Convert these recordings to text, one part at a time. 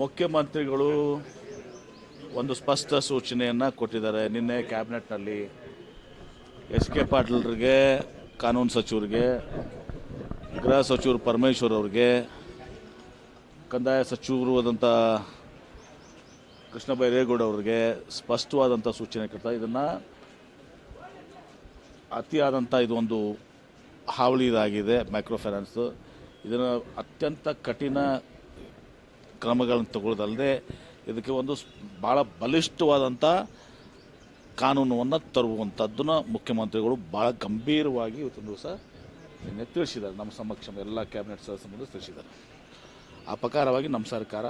ಮುಖ್ಯಮಂತ್ರಿಗಳು ಒಂದು ಸ್ಪಷ್ಟ ಸೂಚನೆಯನ್ನು ಕೊಟ್ಟಿದ್ದಾರೆ. ನಿನ್ನೆ ಕ್ಯಾಬಿನೆಟ್ನಲ್ಲಿ ಎಸ್ ಕೆ ಪಾಟೀಲ್ರಿಗೆ, ಕಾನೂನು ಸಚಿವರಿಗೆ, ಗೃಹ ಸಚಿವರು ಪರಮೇಶ್ವರ್ ಅವ್ರಿಗೆ, ಕಂದಾಯ ಸಚಿವರು ಆದಂಥ ಕೃಷ್ಣ ಬೈರೇಗೌಡ ಅವರಿಗೆ ಸ್ಪಷ್ಟವಾದಂಥ ಸೂಚನೆ ಕೊಡ್ತಾ ಇದನ್ನು ಅತಿಯಾದಂಥ ಇದೊಂದು ಹಾವಳಿ ಇದಾಗಿದೆ ಮೈಕ್ರೋ ಫೈನಾನ್ಸು. ಇದನ್ನು ಅತ್ಯಂತ ಕಠಿಣ ಕ್ರಮಗಳನ್ನು ತಗೊಳ್ಳೋದಲ್ಲದೆ ಇದಕ್ಕೆ ಒಂದು ಭಾಳ ಬಲಿಷ್ಠವಾದಂಥ ಕಾನೂನನ್ನು ತರುವಂಥದ್ದನ್ನು ಮುಖ್ಯಮಂತ್ರಿಗಳು ಭಾಳ ಗಂಭೀರವಾಗಿ ಇವತ್ತೊಂದು ದಿವಸ ನಿನ್ನೆ ತಿಳಿಸಿದ್ದಾರೆ. ನಮ್ಮ ಸಮಕ್ಷ ಎಲ್ಲ ಕ್ಯಾಬಿನೆಟ್ ಸದಸ್ಯರು ತಿಳಿಸಿದ್ದಾರೆ. ಆ ಪ್ರಕಾರವಾಗಿ ನಮ್ಮ ಸರ್ಕಾರ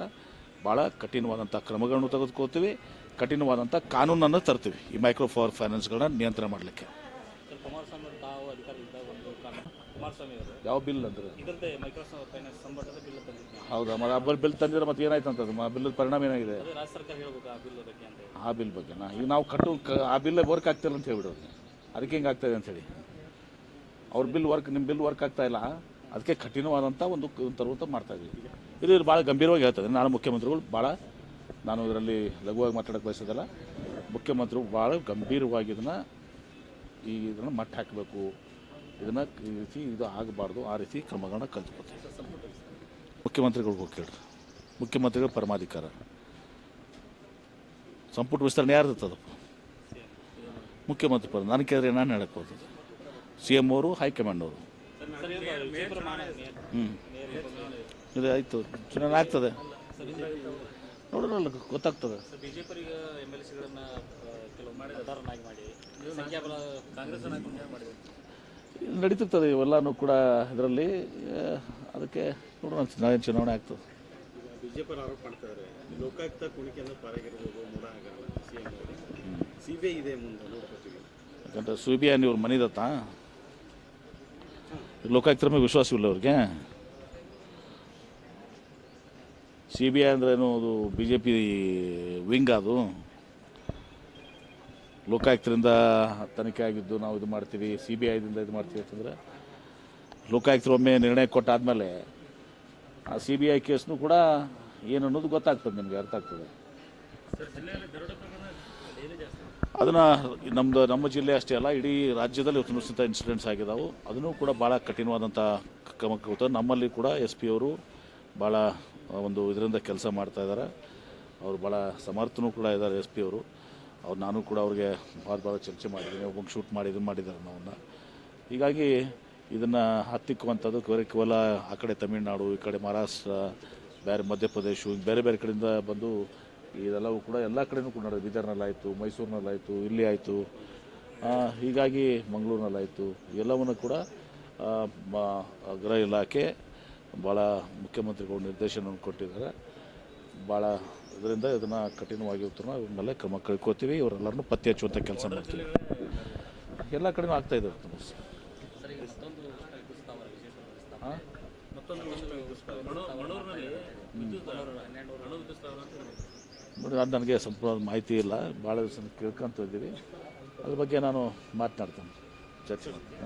ಭಾಳ ಕಠಿಣವಾದಂಥ ಕ್ರಮಗಳನ್ನು ತೆಗೆದುಕೊಳ್ತೀವಿ. ಕಠಿಣವಾದಂಥ ಕಾನೂನನ್ನು ತರ್ತೀವಿ. ಈ ಮೈಕ್ರೋ ಫೈನಾನ್ಸ್ಗಳನ್ನ ನಿಯಂತ್ರಣ ಮಾಡಲಿಕ್ಕೆ ಸರ್ ಕುಮಾರಸ್ವಾಮಿ ಅವರು ತಾವು ಅಧಿಕಾರದಿಂದ ಒಂದು ಕಾನೂನು ಕುಮಾರಸ್ವಾಮಿ ಅವರು ಯಾವ ಬಿಲ್ ಅಂದ್ರೆ? ಹೌದಾ ಮತ್ತೆ ಆ ಬಿಲ್ ತಂದಿದ್ರೆ ಮತ್ತೆ ಏನಾಯ್ತು ಅಂತ ಆ ಬಿಲ್ ಪರಿಣಾಮ ಏನಾಗಿದೆ? ಅದು ಆ ಬಿಲ್ ಬಗ್ಗೆ ಬಗ್ಗೆನಾ ಈಗ ನಾವು ಕಟ್ಟು ಆ ಬಿಲ್ ವರ್ಕ್ ಆಗ್ತಿಲ್ಲ ಅಂತ ಹೇಳ್ಬಿಡೋದು ಅದಕ್ಕೆ ಹಿಂಗೆ ಆಗ್ತಾಯಿದೆ ಅಂತೇಳಿ ಅವ್ರ ಬಿಲ್ ವರ್ಕ್ ನಿಮ್ಮ ಬಿಲ್ ವರ್ಕ್ ಆಗ್ತಾ ಇಲ್ಲ. ಅದಕ್ಕೆ ಕಠಿಣವಾದಂಥ ಒಂದು ತರುವಂತ ತರುವಂಥ ಮಾಡ್ತಾ ಇದೀವಿ. ಇದು ಇದು ಭಾಳ ಗಂಭೀರವಾಗಿ ಹೇಳ್ತದೆ ನಾನು ಮುಖ್ಯಮಂತ್ರಿಗಳು ಭಾಳ ನಾನು ಇದರಲ್ಲಿ ಲಘುವಾಗಿ ಮಾತಾಡೋಕ್ಕೆ ಬಯಸೋದಲ್ಲ. ಮುಖ್ಯಮಂತ್ರಿಗಳು ಭಾಳ ಗಂಭೀರವಾಗಿ ಇದನ್ನು ಈ ಇದನ್ನು ಮಟ್ಟ ಹಾಕಬೇಕು. ಇದನ್ನು ಈ ರೀತಿ ಇದು ಆಗಬಾರ್ದು, ಆ ರೀತಿ ಕ್ರಮಗಳನ್ನ ಕಲ್ತ್ಕೊತೀವಿ ಮುಖ್ಯಮಂತ್ರಿಗಳಿಗೆ ಹೋಗಿ ಕೇಳ್ರಿ. ಮುಖ್ಯಮಂತ್ರಿಗಳ ಪರಮಾಧಿಕಾರ. ಸಂಪುಟ ವಿಸ್ತರಣೆ ಯಾರು ಅದು? ಮುಖ್ಯಮಂತ್ರಿ ಪರ, ನಾನು ಕೇಳಿದ್ರೆ ನಾನು ಹೇಳಕ್ಕೆ ಹೋಗ್ತದೆ ಸಿ ಎಂ ಅವರು, ಹೈಕಮಾಂಡ್ ಅವರು. ಹ್ಞೂ. ಇದು ಆಯಿತು, ಚುನಾವಣೆ ಆಗ್ತದೆ. ನೋಡೋಣ ಗೊತ್ತಾಗ್ತದೆ. ನಡೀತಿರ್ತದೆ ಇವೆಲ್ಲನೂ ಕೂಡ ಇದರಲ್ಲಿ. ಅದಕ್ಕೆ ನೋಡೋಣ ನಾಳೆ ಚುನಾವಣೆ ಆಗ್ತದೆ. ಬಿಜೆಪಿ ಆರೋಪ ಮಾಡ್ತಾರೆ ಲೋಕಾಯುಕ್ತ ಕುಣಿಕೆಯನ್ನು ಪಾರಾಗಿರ್ಬೋದು ಮೂಡ ಆಗಲ್ಲ C M C B I ಇದೆ ಮುಂದೆ ನೋಡ್ಕೋತೀವಿ. ಯಾಕಂದ್ರೆ ಸಿ ಬಿ ಐ ಇವ್ರ ಮನಿದತ್ತ ಲೋಕಾಯುಕ್ತರ ಮೇಲೆ ವಿಶ್ವಾಸವಿಲ್ಲ ಅವ್ರಿಗೆ. ಸಿ ಬಿ ಐ ಅಂದ್ರೇನು ಅದು ಬಿ ಜೆ ಪಿ ವಿಂಗ್ ಅದು. ಲೋಕಾಯುಕ್ತರಿಂದ ತನಿಖೆ ಆಗಿದ್ದು ನಾವು ಇದು ಮಾಡ್ತೀವಿ ಸಿ ಬಿ ಐದಿಂದ ಇದು ಮಾಡ್ತೀವಿ ಅಂತಂದರೆ, ಲೋಕಾಯುಕ್ತರು ಒಮ್ಮೆ ನಿರ್ಣಯ ಕೊಟ್ಟಾದಮೇಲೆ ಆ ಸಿ ಬಿ ಐ ಕೇಸ್ನೂ ಕೂಡ ಏನು ಅನ್ನೋದು ಗೊತ್ತಾಗ್ತದೆ ನಿಮಗೆ, ಅರ್ಥ ಆಗ್ತದೆ. ಅದನ್ನು ನಮ್ಮದು ನಮ್ಮ ಜಿಲ್ಲೆ ಅಷ್ಟೇ ಅಲ್ಲ, ಇಡೀ ರಾಜ್ಯದಲ್ಲಿ ಉತ್ತಮಿಸಿದಂಥ ಇನ್ಸಿಡೆಂಟ್ಸ್ ಆಗಿದ್ದಾವೆ ಅದನ್ನು ಕೂಡ ಭಾಳ ಕಠಿಣವಾದಂಥ ಕ್ರಮ ಕೈಗೊಳ್ತಾರೆ. ನಮ್ಮಲ್ಲಿ ಕೂಡ ಎಸ್ ಪಿ ಅವರು ಭಾಳ ಒಂದು ಇದರಿಂದ ಕೆಲಸ ಮಾಡ್ತಾ ಇದ್ದಾರೆ ಅವರು ಭಾಳ ಸಮರ್ಥನೂ ಕೂಡ ಇದ್ದಾರೆ ಎಸ್ ಪಿ ಅವರು. ಅವ್ರು ನಾನು ಕೂಡ ಅವ್ರಿಗೆ ಭಾಳ ಭಾಳ ಚರ್ಚೆ ಮಾಡಿದ್ದೀನಿ ಒಬ್ಬಂಗೆ ಶೂಟ್ ಮಾಡಿ ಇದು ಮಾಡಿದ್ದಾರೆ ನಾವನ್ನ ಹೀಗಾಗಿ ಇದನ್ನು ಹತ್ತಿಕ್ಕುವಂಥದ್ದು ಕೇವಲ ಆ ಕಡೆ ತಮಿಳುನಾಡು, ಈ ಕಡೆ ಮಹಾರಾಷ್ಟ್ರ, ಬೇರೆ ಮಧ್ಯಪ್ರದೇಶ ಬೇರೆ ಬೇರೆ ಕಡೆಯಿಂದ ಬಂದು ಇದೆಲ್ಲವೂ ಕೂಡ ಎಲ್ಲ ಕಡೆಯೂ ಕೂಡ ನಡೆದು ಬೀದರ್ನಲ್ಲಾಯಿತು, ಮೈಸೂರಿನಲ್ಲಾಯಿತು, ಇಲ್ಲಿ ಆಯಿತು ಹೀಗಾಗಿ ಮಂಗಳೂರಿನಲ್ಲಾಯಿತು, ಎಲ್ಲವನ್ನು ಕೂಡ ಗೃಹ ಇಲಾಖೆ ಭಾಳ ಮುಖ್ಯಮಂತ್ರಿಗಳು ನಿರ್ದೇಶನವನ್ನು ಕೊಟ್ಟಿದ್ದಾರೆ. ಭಾಳ ಇದರಿಂದ ಇದನ್ನು ಕಠಿಣವಾಗಿ ಉತ್ತರ ಇವ್ರ ಮೇಲೆ ಕ್ರಮ ಕಳ್ಕೊತೀವಿ. ಇವರೆಲ್ಲರನ್ನು ಪತ್ತೆ ಹಚ್ಚುವಂಥ ಕೆಲಸ ಮಾಡ್ತೀವಿ. ಎಲ್ಲ ಕಡೆನೂ ಆಗ್ತಾ ಇದೆ. ನೋಡಿ ಅದು ನನಗೆ ಸಂಪೂರ್ಣ ಮಾಹಿತಿ ಇಲ್ಲ. ಭಾಳ ದಿವಸ ಕೇಳ್ಕೊಂತ ಇದ್ದೀವಿ. ಅದ್ರ ಬಗ್ಗೆ ನಾನು ಮಾತನಾಡ್ತೇನೆ. ಚರ್ಚೆ ಮಾಡ್ತೀನಿ.